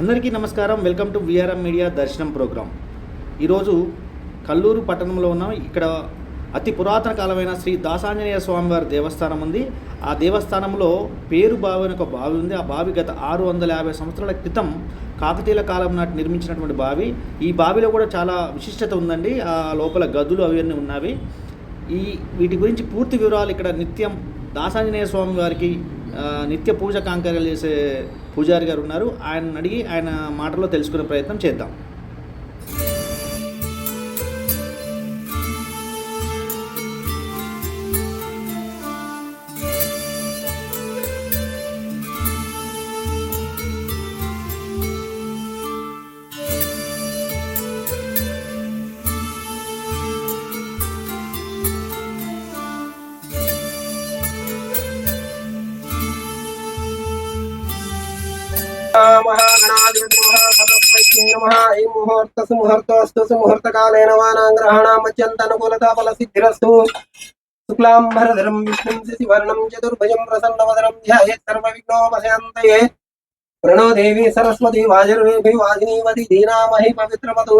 అందరికీ నమస్కారం. Welcome to VRM media Darshanam program. ఈరోజు కల్లూరు పట్టణంలో ఉన్న. ఇక్కడ అతి పురాతన కాలమైన శ్రీ దాసాంజనేయ స్వామివారి దేవస్థానం ఉంది. ఆ దేవస్థానంలో పేరు బావి అని ఒక బావి ఉంది. ఆ బావి గత ఆరు వందల యాభై సంవత్సరాల క్రితం కాకతీయుల కాలం నాటి నిర్మించినటువంటి బావి. ఈ బావిలో కూడా చాలా విశిష్టత ఉందండి. ఆ లోపల గదులు అవన్నీ ఉన్నవి. ఈ వీటి గురించి పూర్తి వివరాలు ఇక్కడ నిత్యం దాసాంజనేయ స్వామి వారికి నిత్య పూజ కాంకర్యాలు చేసే పూజారి గారు ఉన్నారు. ఆయన అడిగి ఆయన మాటలో తెలుసుకునే ప్రయత్నం చేద్దాం. ముహూర్తస్తు సుముహూర్తకాలేన వానాగ్రహణమత్యంతనుకూలతా ఫలసిద్ధిరస్తు శుక్లాంబరధరం విష్ణుం శశివర్ణం చతుర్భుజం ప్రసన్నవదనం ధ్యాయేత్ సర్వవిఘ్నోపశాంతయే ప్రణో దేవి సరస్వతి వాజర్వేభి వాజినీవతి దీనామహి పవిత్రమతు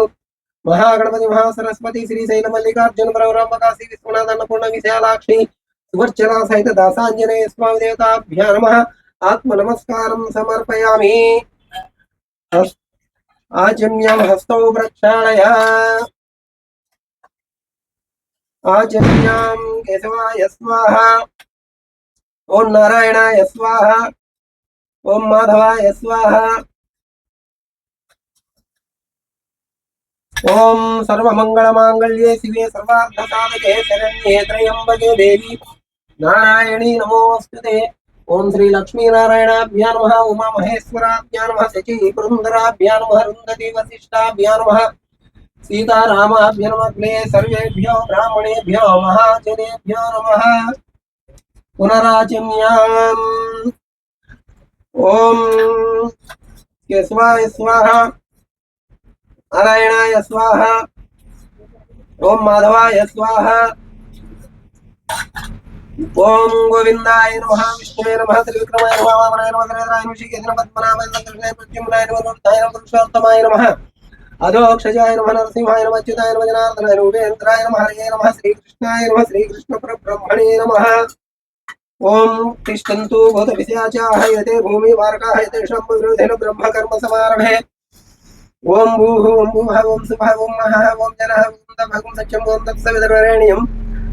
మహాగణపతి మహాసరస్వతి శ్రీశైల మల్లికార్జున ప్రవరంబకాశి విశ్వనాథ అన్నపూర్ణ విశాలాక్షి సువర్చన సహిత దాసాంజనేయ స్వామి దేవతాభ్యా నమ ఆత్మ నమస్కారం సమర్పయామి आजम्यं हस्तौ प्रक्षालय आजम्यां केशवाय स्वाहा। ॐ नारायणाय स्वाहा। माधवाय स्वाहा। सर्वमङ्गलमाङ्गल्ये शिवे सर्वार्थसाधके शरण्ये त्र्यम्बके देवी। नारायणी नमोऽस्तु ते। ओम श्री लक्ष्मी नारायणाभ्या नमः उमा महेश्वराभ्या नमः शची पुरंदराभ्या नमः रुंदति वसिष्ठाभ्या नमः सीतारामाभ्य नमः अग्ने सर्वेभ्यो ब्राह्मणेभ्यो महाजनेभ्यो नमः पुनराचम्याम् ओम केशवाय स्वाहा, नारायणाय स्वाहा ओम माधवाय स्वाहा నమ విష్ణువే నమ త్రివిక్రమాయ నమ వామనాయ నమ త్రినేత్రాయ నమ శ్రీకేతన పద్మనాభాయ నమ కృష్ణాయ ప్రత్యుమ్నాయ నమ నృత్యాయ నమ పురుషోత్తమాయ నమ అధోక్షజాయ నమ నరసింహాయ నమ అచ్యుతాయ నమ జనార్దనాయ నమ ఉపేంద్రాయ నమ హరయే నమ శ్రీకృష్ణాయ నమ శ్రీకృష్ణ పరబ్రహ్మణే నమ ఓం తిష్టంతు భూత విశాచాహయతే భూమి వారకాహయతే శంభు విరోధేన బ్రహ్మ కర్మ సమారభే ఓం భూః ఓం భూః ఓం సుభః ఓం మహః ఓం జనః ఓం తభగం సత్యం ఓం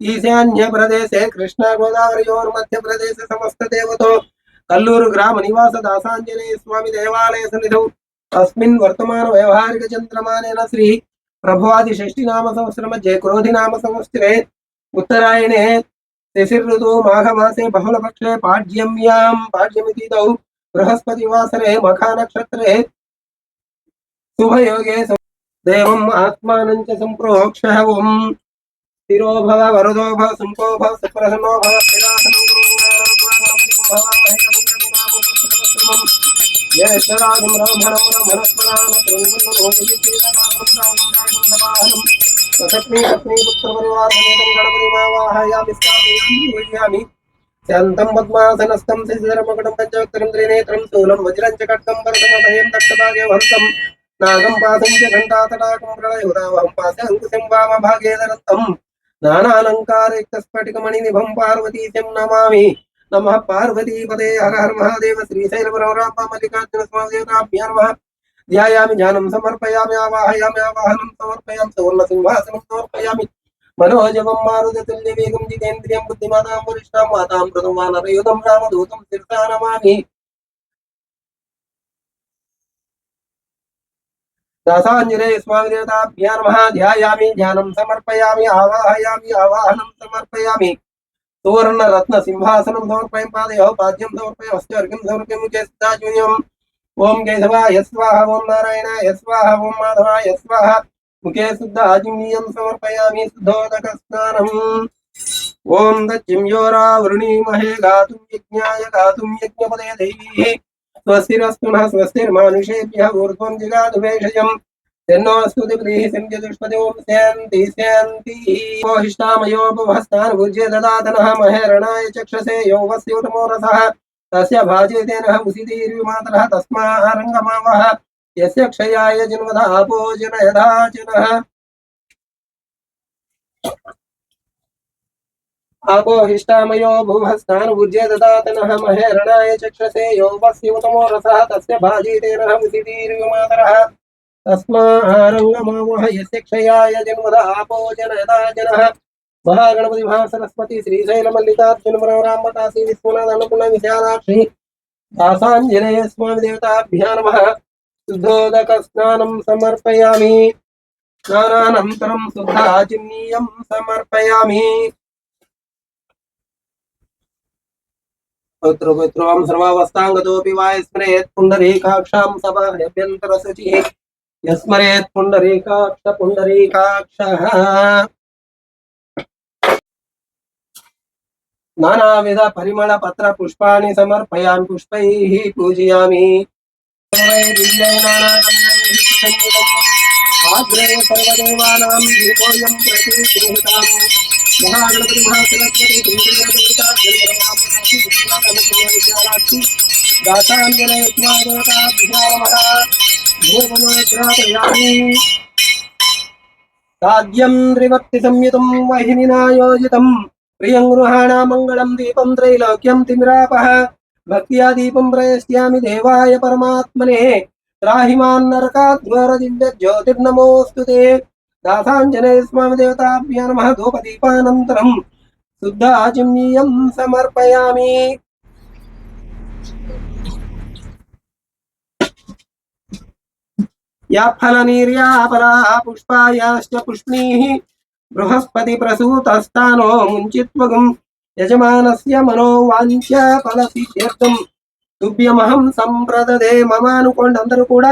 ఈశాన్య ప్రదేశే కృష్ణా గోదావరియోర్ మధ్యప్రదేశ సమస్త దేవతో. కల్లూరు గ్రామ నివాస దాసాంజనేయ స్వామి దేవాలయ సన్నిధౌ. తస్మిన్ వర్తమాన వ్యవహారిక చంద్రమానేన శ్రీ ప్రభువాది షష్ఠి నామ సంవత్సర మధ్య క్రోధి నామ సంవత్సరే. ఉత్తరాయణే శశిర్ఋతు మాఘమాసే బహుళపక్షే పాడ్యమ్యాం పాడ్యమితిదౌ బృహస్పతి వాసరే మఖా నక్షత్రే. శుభయోగే దేవం ఆత్మానం చ సంప్రోక్ష ఓం. స్థిరో భవ వరదో భవ సంపో భవ సుప్రసన్నో భవ స్థిరాసనం జ్యేష్ఠరాజం బ్రాహ్మణం బ్రహ్మణస్మరామ త్రిగుణోహితీరనామం సపత్ని పత్ని పుత్ర శాంతం పద్మాసనస్థం శశిధరమకటం పంచవక్తరం త్రినేత్రం స్థూలం వజ్రం చ దక్షభాగే నాగం పాసం చ ఘంటాతటాకం ప్రళయోదావహం పాసే అంకుశం వామభాగే దరంతం నిభం పార్వతీశం నమామి నమః పార్వతీపదే హర హర మహాదేవ శ్రీశైల పరమరామ మల్లికార్జున స్వామి దేవతాభ్యా ధ్యాయామి జ్ఞానం సమర్పయామి ఆవాహయామి ఆవాహనం సమర్పయామి సువర్ణ సింహాసనం సమర్పయామి మనోజవం మారుదతుల్య వేగం జితేంద్రియం బుద్ధిమాతాం వరిష్టాం మాతాం ప్రథం వానరయుధం రామదూతం శిరసా నమామి दासाञ्जने स्वामिदेवताभ्यां नमः ध्यायामि ध्यानं समर्पयामि, आवाहयामि, आवाहनं समर्पयामि। सुवर्णरत्नसिंहासनं समर्पयं पादयोः पाद्यं समर्पयम् अस्त्यर्घ्यं समर्पयं चेष्टाजूयम् ॐ मुखे गातुं यज्ञाय गातुं यज्ञपदे देवी। स्वस्तिरस्तुनः स्वस्तिर्मानुषेभ्यः ऊर्ध्वं जिगादुभेषजम् तेन्नो ददातनः महेरणाय चक्षसे तस्य उसितीर्विमातरः तस्मारङ्गमावः। यस्य क्षयाय जन्मधा आपो जनयधा जिनः। आपो हिष्टामयो भुवस्तान् भुज्ये ददातनः महेरणाय चक्षसे यो वस्योतमो रसः तस्य भाजे तेनः मुसिदीर्विमातरः तस्मारङ्गमावः यस्य क्षयाय जन्मदा आपो जनयदा जनः महागणपति महासरस्वती श्रीशैलमल्लिकार्जुन मनोरामतासी विश्वनाथ अन्नपूर्ण विशालाक्षी दासाञ्जनेय स्वामी देवताभ्या नमः शुद्धोदक स्नानं समर्पयामि स्नानानन्तरं शुद्धाचिन्नीयं समर्पयामि पुत्र पुत्रों सर्वावस्थाङ्गतोऽपि वा स्मरेत् पुण्डरीकाक्षां यस्मरेत् पुण्डरीकाक्ष पुण्डरीकाक्षः। नानाविध समर्पयामि पुष्पैः पूजयामि। सर्वदेवानां మహాగణపతి మహాసరస్వతి సాధ్యం త్రివక్తి సంయుతం వహినినా యోజితం ప్రియం గృహాణ మంగళం దీపం త్రైలోక్యం తిమిరాపహ భక్త్యా దీపం ప్రయస్యామి దేవాయ పరమాత్మనే త్రాహిమాన్ నరకాద్వార జ్యోతిర్నమోస్తు ज्योतिर्नमोऽस्तु ते दासाञ्जनेय स्वामि देवताभ्य नमः धूपदीपानन्तरं शुद्धाचिम्नीयं समर्पयामि या फलनीर्यापराः पुष्पायाश्च पुष्णीः बृहस्पति प्रसूतस्तानो मुञ्चित्वगम् యజమానస్య మనోవాంఛ ఫల సిద్ధ్యర్థం తుభ్యమహం సంప్రదదే మమ అనుకోండి అందరూ కూడా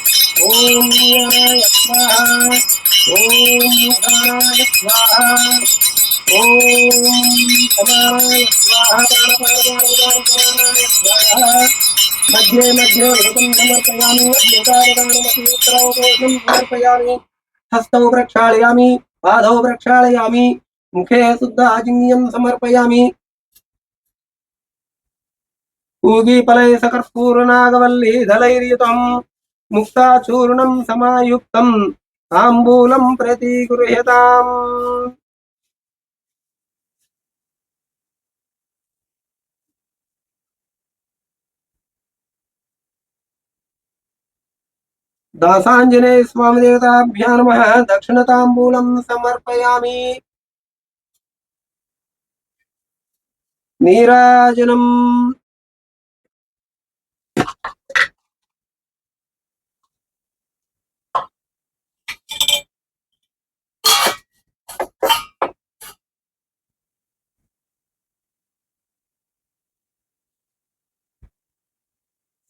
ॐ वीराय स्वाहा ॐ मध्ये मध्ये हस्तौ प्रक्षालयामि पादौ प्रक्षालयामि, मुखे शुद्धाजिङ्गीयं समर्पयामि। पूगीफलैः सकर्पूरनागवल्लीधलैर्युतम्। ముక్తాచూర్ణం సమాయుక్తం తాంబూలం ప్రతి గృహ్యతాం. దాసాంజనేయ స్వామి దేవతాభ్యా నమ. దక్షిణ సమర్పయామి. నీరాజనం.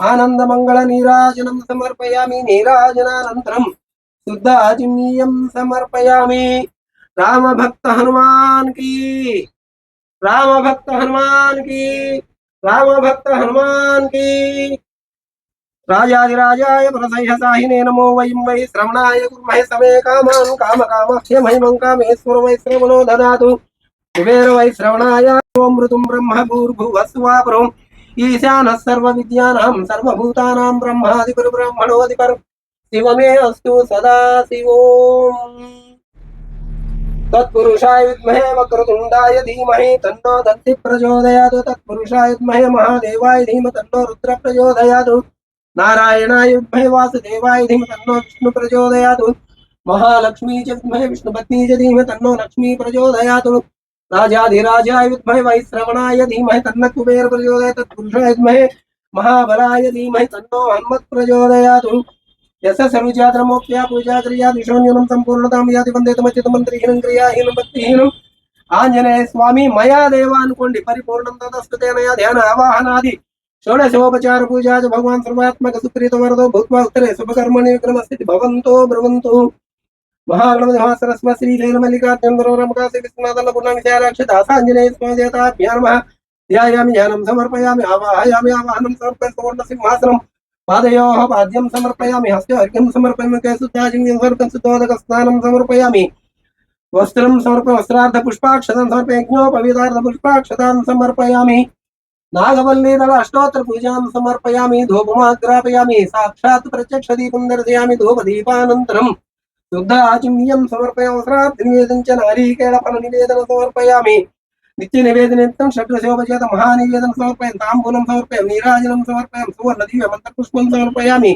ఆనందమంగళ నీరాజనం సమర్పయామి నీరాజనానంతరం శుద్ధాజిమీయం సమర్పయామి. రామభక్త హనుమాన్కి రామభక్త హనుమాన్కి రామభక్త హనుమాన్కి. రాజాదిరాజాయ ప్రసహ్యసాహినే నమో వయం వై శ్రవణాయ కుర్మహే సమే కామాన్ కామ కామహ్య మహిమం కామేశ్వర వై శ్రవణో దదాతు కుబేర వై శ్రవణాయ ఓమృతం బ్రహ్మ భూర్భువస్వాపురం ईशानः सर्वविद्यानां सर्वभूतानां ब्रह्मादिगुरुब्रह्मणोऽधिपरः शिवमे अस्तु सदा शिवोम् तत्पुरुषाय विद्महे वक्रतुण्डाय धीमहि, तन्नो दन्ति प्रचोदयात्। तत्पुरुषाय विद्महे महादेवाय धीम, तन्नो रुद्र प्रचोदयात्। नारायणाय विद्महे वासुदेवाय धीम, तन्नो विष्णु प्रचोदयात्। महालक्ष्मी च विद्महे विष्णुपत्नी च धीमहि तन्नो लक्ष्मी प्रचोदयात्। राजाधिराजाय विद्महे वैश्रवणाय धीमहि, तन्न कुबेर प्रचोदयात् तत्पुरुषाय विद्महे। महाबलाय धीमहि, तन्नो हनुमत् प्रचोदयात्। पूजा क्रिया क्रियाहीनं स्वामी, मया परिपूर्णं नया ध्यान आवाहनादि। षोडशोपचार पूजा च वरदो भूत्वा उत्तरे शुभकर्मणि, विक्रमस्थिति भवन्तो భవంతో బ్రువంతు మహాగణపతి మహాసరస్వ శ్రీశైల మల్లికార్జున రమకాశి విశ్వనాథన పుణ్య విశాలాక్ష దాసాంజనేయ స్వామి దేవతాభ్యా నమః ధ్యాయామి ధ్యానం సమర్పయామి ఆవాహయామి ఆవాహనం సమర్పయ సువర్ణ సింహాసనం పాదయోః పాద్యం సమర్పయామి హస్త అర్ఘ్యం సమర్పయామి కేసుత్యాజిం సమర్పయం సుతోదక స్నానం సమర్పయామి వస్త్రం సమర్ప వస్త్రార్థ పుష్పాక్షతం సమర్పయ యజ్ఞోపవీతార్థ పుష్పాక్షతాం సమర్పయామి నాగవల్లీదళ అష్టోత్తర పూజాం శుద్ధ ఆచిమ్యం సమర్పయామి వస్త్రార్థ నివేదం చ నారీకేళ ఫల నివేదన సమర్పయామి నిత్య నివేదనిత్యం షడ్రశోపచేత మహానివేదన సమర్పయం తాంబూలం సమర్పయం నీరాజనం సమర్పయం సువర్ణ దివ్య మంత్రపుష్పం సమర్పయామి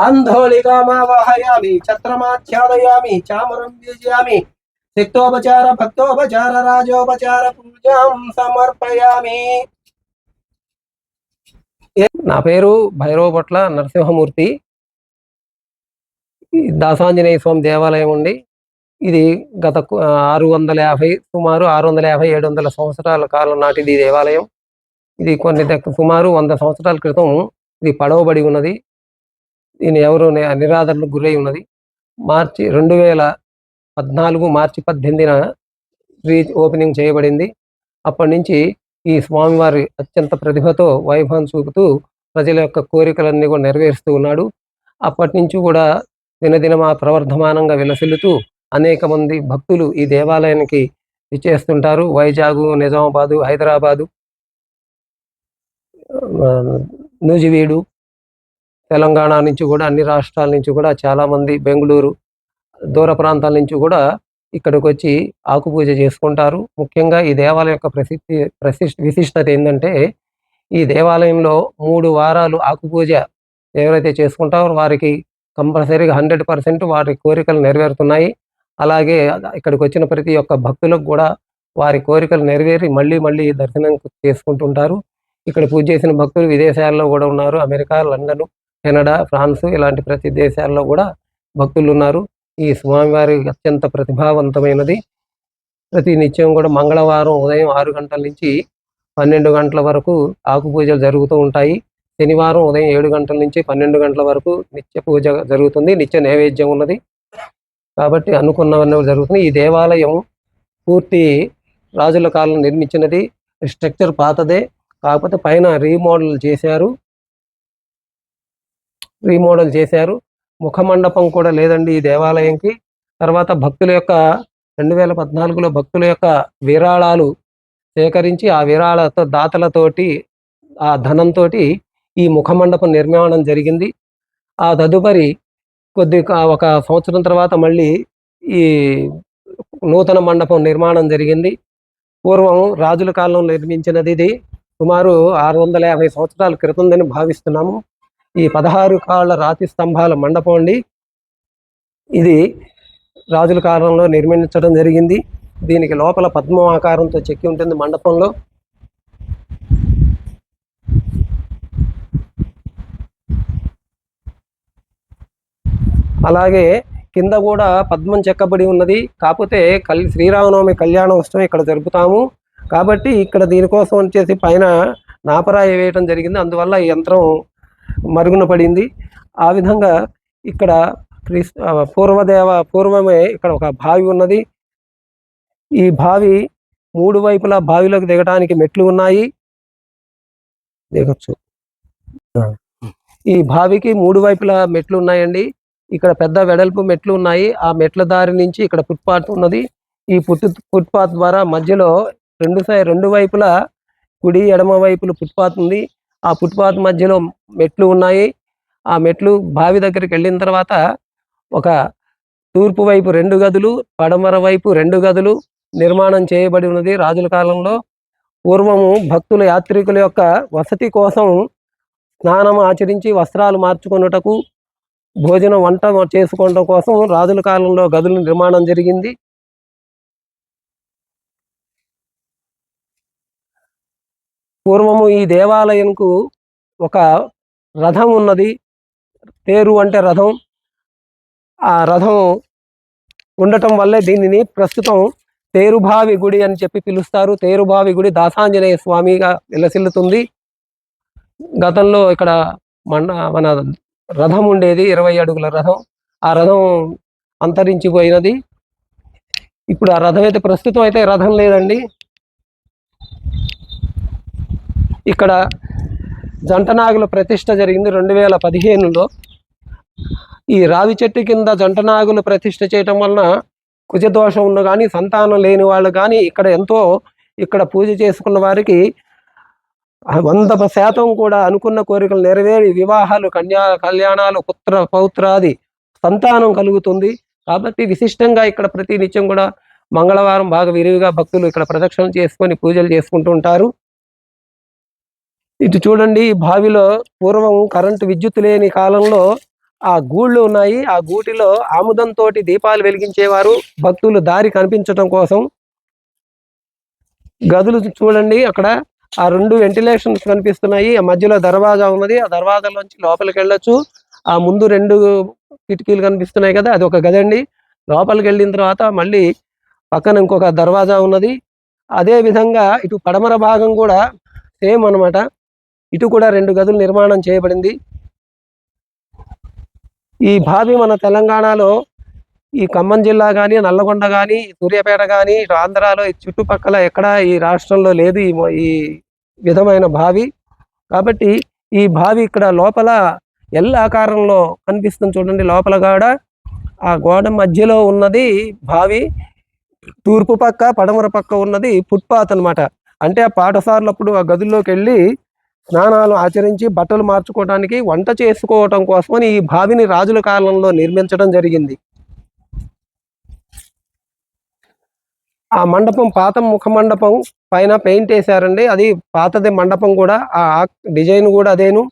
ఆంధోళికామావాహయామి ఛత్రమాఖ్యాదయామి చామరం వ్యూజయామి శక్తోపచార భక్తోపచార రాజోపచార పూజాం సమర్పయామి నా పేరు భైరవ భైరవపట్ల నరసింహమూర్తి। దాసాంజనేయ స్వామి దేవాలయం ఉండి ఇది గత ఆరు వందల యాభై సుమారు ఆరు వందల యాభై ఏడు వందల సంవత్సరాల కాలం నాటిది ఈ దేవాలయం. ఇది కొన్ని సుమారు వంద సంవత్సరాల క్రితం ఇది పడవబడి ఉన్నది. దీని ఎవరు నిరాదరణకు గురై ఉన్నది. మార్చి రెండు వేల పద్నాలుగు మార్చి పద్దెనిమిదిన రీ ఓపెనింగ్ చేయబడింది. అప్పటి నుంచి ఈ స్వామివారి అత్యంత ప్రతిభతో వైభవం చూపుతూ ప్రజల యొక్క కోరికలన్నీ కూడా నెరవేరుస్తూ ఉన్నాడు. అప్పటి నుంచి కూడా దినదినం ఆ ప్రవర్ధమానంగా విలసిల్లుతూ అనేక మంది భక్తులు ఈ దేవాలయానికి ఇచ్చేస్తుంటారు వైజాగ్ నిజామాబాదు హైదరాబాదు నూజివీడు తెలంగాణ నుంచి కూడా అన్ని రాష్ట్రాల నుంచి కూడా చాలా మంది బెంగళూరు దూర ప్రాంతాల నుంచి కూడా ఇక్కడికి వచ్చి ఆకుపూజ చేసుకుంటారు. ముఖ్యంగా ఈ దేవాలయం యొక్క ప్రసిద్ధి ప్రసి విశిష్టత ఏంటంటే ఈ దేవాలయంలో మూడు వారాలు ఆకుపూజ ఎవరైతే చేసుకుంటారో వారికి కంపల్సరీగా హండ్రెడ్ పర్సెంట్ వారి కోరికలు నెరవేరుతున్నాయి. అలాగే ఇక్కడికి వచ్చిన ప్రతి ఒక్క భక్తులకు కూడా వారి కోరికలు నెరవేరి మళ్ళీ మళ్ళీ దర్శనం చేసుకుంటుంటారు. ఇక్కడ పూజ చేసిన భక్తులు విదేశాల్లో కూడా ఉన్నారు. అమెరికా లండన్ కెనడా ఫ్రాన్స్ ఇలాంటి ప్రతి దేశాల్లో కూడా భక్తులు ఉన్నారు. ఈ స్వామివారి అత్యంత ప్రతిభావంతమైనది. ప్రతి నిత్యం కూడా మంగళవారం ఉదయం ఆరు గంటల నుంచి పన్నెండు గంటల వరకు ఆకు పూజలు జరుగుతూ ఉంటాయి. శనివారం ఉదయం ఏడు గంటల నుంచి పన్నెండు గంటల వరకు నిత్య పూజ జరుగుతుంది. నిత్య నైవేద్యం ఉన్నది. కాబట్టి అనుకున్నవన్నీ జరుగుతుంది. ఈ దేవాలయం పూర్తి రాజుల కాలం నిర్మించినది. స్ట్రక్చర్ పాతదే. కాకపోతే పైన రీమోడల్ చేశారు. రీమోడల్ చేశారు. ముఖమండపం కూడా లేదండి ఈ దేవాలయంకి. తర్వాత భక్తుల యొక్క రెండు వేల పద్నాలుగులో భక్తుల యొక్క విరాళాలు సేకరించి ఆ విరాళతో దాతలతోటి ఆ ధనంతో ఈ ముఖమండపం నిర్మాణం జరిగింది. ఆ తదుపరి కొద్ది ఒక సంవత్సరం తర్వాత మళ్ళీ ఈ నూతన మండపం నిర్మాణం జరిగింది. పూర్వం రాజుల కాలంలో నిర్మించినది ఇది. సుమారు ఆరు వందల యాభై సంవత్సరాల క్రితందని భావిస్తున్నాము. ఈ పదహారు కాళ్ళ రాతి స్తంభాల మండపం అండి. ఇది రాజుల కాలంలో నిర్మించడం జరిగింది. దీనికి లోపల పద్మ ఆకారంతో చెక్కి ఉంటుంది మండపంలో. అలాగే కింద కూడా పద్మం చెక్కబడి ఉన్నది. కాకపోతే కల్ శ్రీరామనవమి కళ్యాణోత్సవం ఇక్కడ జరుపుతాము. కాబట్టి ఇక్కడ దీనికోసం వచ్చేసి పైన నాపరాయి వేయటం జరిగింది. అందువల్ల ఈ యంత్రం మరుగున పడింది. ఆ విధంగా ఇక్కడ క్రీస్ పూర్వదేవ పూర్వమే ఇక్కడ ఒక బావి ఉన్నది. ఈ బావి మూడు వైపులా బావిలోకి దిగడానికి మెట్లు ఉన్నాయి. దిగచ్చు. ఈ బావికి మూడు వైపులా మెట్లు ఉన్నాయండి. ఇక్కడ పెద్ద వెడల్పు మెట్లు ఉన్నాయి. ఆ మెట్ల దారి నుంచి ఇక్కడ ఫుట్పాత్ ఉన్నది. ఈ ఫుట్ ఫుట్పాత్ ద్వారా మధ్యలో రెండు సై రెండు వైపులా కుడి ఎడమ వైపులు ఫుట్పాత్ ఉంది. ఆ ఫుట్పాత్ మధ్యలో మెట్లు ఉన్నాయి. ఆ మెట్లు బావి దగ్గరికి వెళ్ళిన తర్వాత ఒక తూర్పు వైపు రెండు గదులు పడమర వైపు రెండు గదులు నిర్మాణం చేయబడి ఉన్నది రాజుల కాలంలో. పూర్వము భక్తుల యాత్రికుల యొక్క వసతి కోసం స్నానం ఆచరించి వస్త్రాలు మార్చుకొనుటకు భోజనం వంట చేసుకోవడం కోసం రాజుల కాలంలో గదుల నిర్మాణం జరిగింది. పూర్వము ఈ దేవాలయంకు ఒక రథం ఉన్నది. తేరు అంటే రథం. ఆ రథం ఉండటం వల్లే దీనిని ప్రస్తుతం తేరుభావి గుడి అని చెప్పి పిలుస్తారు. తేరుభావి గుడి దాసాంజనేయ స్వామిగా విలసిల్లుతుంది గతంలో ఇక్కడ మన మన రథం ఉండేది ఇరవై అడుగుల రథం. ఆ రథం అంతరించిపోయినది. ఇప్పుడు ఆ రథం అయితే ప్రస్తుతం అయితే రథం లేదండి. ఇక్కడ జంటనాగుల ప్రతిష్ట జరిగింది రెండు వేల పదిహేనులో. ఈ రావి చెట్టు కింద జంటనాగులు ప్రతిష్ట చేయటం వలన కుజదోషం ఉన్న కానీ సంతానం లేని వాళ్ళు కానీ ఇక్కడ ఎంతో ఇక్కడ పూజ చేసుకున్న వారికి వంద శాతం కూడా అనుకున్న కోరికలు నెరవేరి వివాహాలు కన్యా కళ్యాణాలు పుత్ర పౌత్రాది సంతానం కలుగుతుంది. కాబట్టి విశిష్టంగా ఇక్కడ ప్రతి నిత్యం కూడా మంగళవారం బాగా విరివిగా భక్తులు ఇక్కడ ప్రదక్షిణ చేసుకొని పూజలు చేసుకుంటూ ఉంటారు. ఇటు చూడండి ఈ బావిలో పూర్వం కరెంటు విద్యుత్ లేని కాలంలో ఆ గూళ్ళు ఉన్నాయి. ఆ గూటిలో ఆముదంతో దీపాలు వెలిగించేవారు. భక్తులు దారి కనిపించడం కోసం గదులు చూడండి అక్కడ ఆ రెండు వెంటిలేషన్స్ కనిపిస్తున్నాయి. ఆ మధ్యలో దర్వాజా ఉన్నది. ఆ దర్వాజాలోంచి లోపలికి వెళ్ళొచ్చు ఆ ముందు రెండు కిటికీలు కనిపిస్తున్నాయి కదా అది ఒక గది అండి లోపలికి వెళ్ళిన తర్వాత మళ్ళీ పక్కన ఇంకొక దర్వాజా ఉన్నది. అదే విధంగా ఇటు పడమర భాగం కూడా సేమ్ అన్నమాట. ఇటు కూడా రెండు గదులు నిర్మాణం చేయబడింది. ఈ బావి మన తెలంగాణలో ఈ ఖమ్మం జిల్లా కానీ నల్లగొండ కానీ సూర్యాపేట కానీ ఇటు ఆంధ్రాలో ఈ చుట్టుపక్కల ఎక్కడ ఈ రాష్ట్రంలో లేదు ఈ విధమైన బావి కాబట్టి ఈ బావి ఇక్కడ లోపల ఎల్ ఆకారంలో కనిపిస్తుంది చూడండి. లోపల గోడ ఆ గోడ మధ్యలో ఉన్నది బావి తూర్పు పక్క పడమర పక్క ఉన్నది ఫుట్పాత్ అన్నమాట. అంటే ఆ పాఠశాలప్పుడు ఆ గదుల్లోకి వెళ్ళి స్నానాలు ఆచరించి బట్టలు మార్చుకోవడానికి వంట చేసుకోవటం కోసమని ఈ బావిని రాజుల కాలంలో నిర్మించడం జరిగింది. ఆ మండపం పాత ముఖ మండపం పైన పెయింట్ వేశారండి. అది పాతది మండపం కూడా ఆ డిజైన్ కూడా అదేను.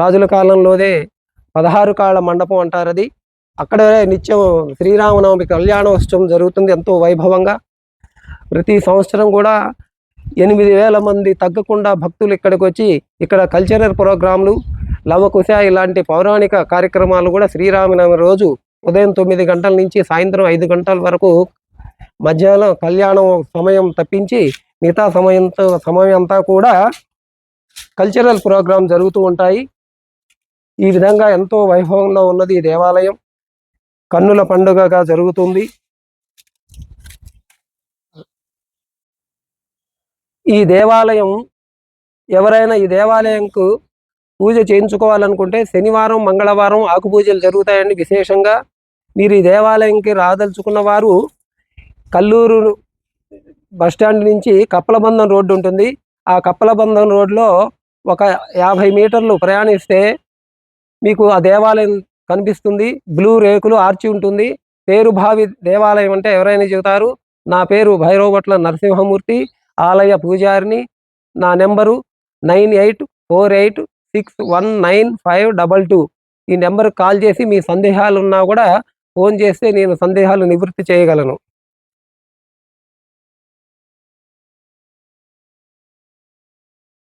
రాజుల కాలంలోదే పదహారు కాళ్ళ మండపం అంటారు అది. అక్కడ నిత్యం శ్రీరామనవమి కళ్యాణోత్సవం జరుగుతుంది ఎంతో వైభవంగా. ప్రతి సంవత్సరం కూడా ఎనిమిది వేల మంది తగ్గకుండా భక్తులు ఇక్కడికి వచ్చి ఇక్కడ కల్చరల్ ప్రోగ్రాంలు లవకుశ ఇలాంటి పౌరాణిక కార్యక్రమాలు కూడా శ్రీరామనవమి రోజు ఉదయం తొమ్మిది గంటల నుంచి సాయంత్రం ఐదు గంటల వరకు మధ్యాహ్నం కళ్యాణం సమయం తప్పించి మిగతా సమయంతో సమయం అంతా కూడా కల్చరల్ ప్రోగ్రాం జరుగుతూ ఉంటాయి. ఈ విధంగా ఎంతో వైభవంలో ఉన్నది ఈ దేవాలయం. కన్నుల పండుగగా జరుగుతుంది. ఈ దేవాలయం ఎవరైనా ఈ దేవాలయంకు పూజ చేయించుకోవాలనుకుంటే శనివారం మంగళవారం ఆకు పూజలు జరుగుతాయండి విశేషంగా. మీరు ఈ దేవాలయంకి రాదలుచుకున్న వారు కల్లూరు బస్టాండ్ నుంచి కప్పలబంధం రోడ్డు ఉంటుంది. ఆ కప్పలబంధం రోడ్లో ఒక యాభై మీటర్లు ప్రయాణిస్తే మీకు ఆ దేవాలయం కనిపిస్తుంది. బ్లూ రేకులు ఆర్చి ఉంటుంది. పేరు భావి దేవాలయం అంటే ఎవరైనా చెబుతారు. నా పేరు భైరవభట్ల నరసింహమూర్తి. ఆలయ పూజారిని నా number nine eight four eight six one nine five double two. ఈ నెంబర్కి కాల్ చేసి మీ సందేహాలు ఉన్నా కూడా ఫోన్ చేస్తే నేను సందేహాలు నివృత్తి చేయగలను.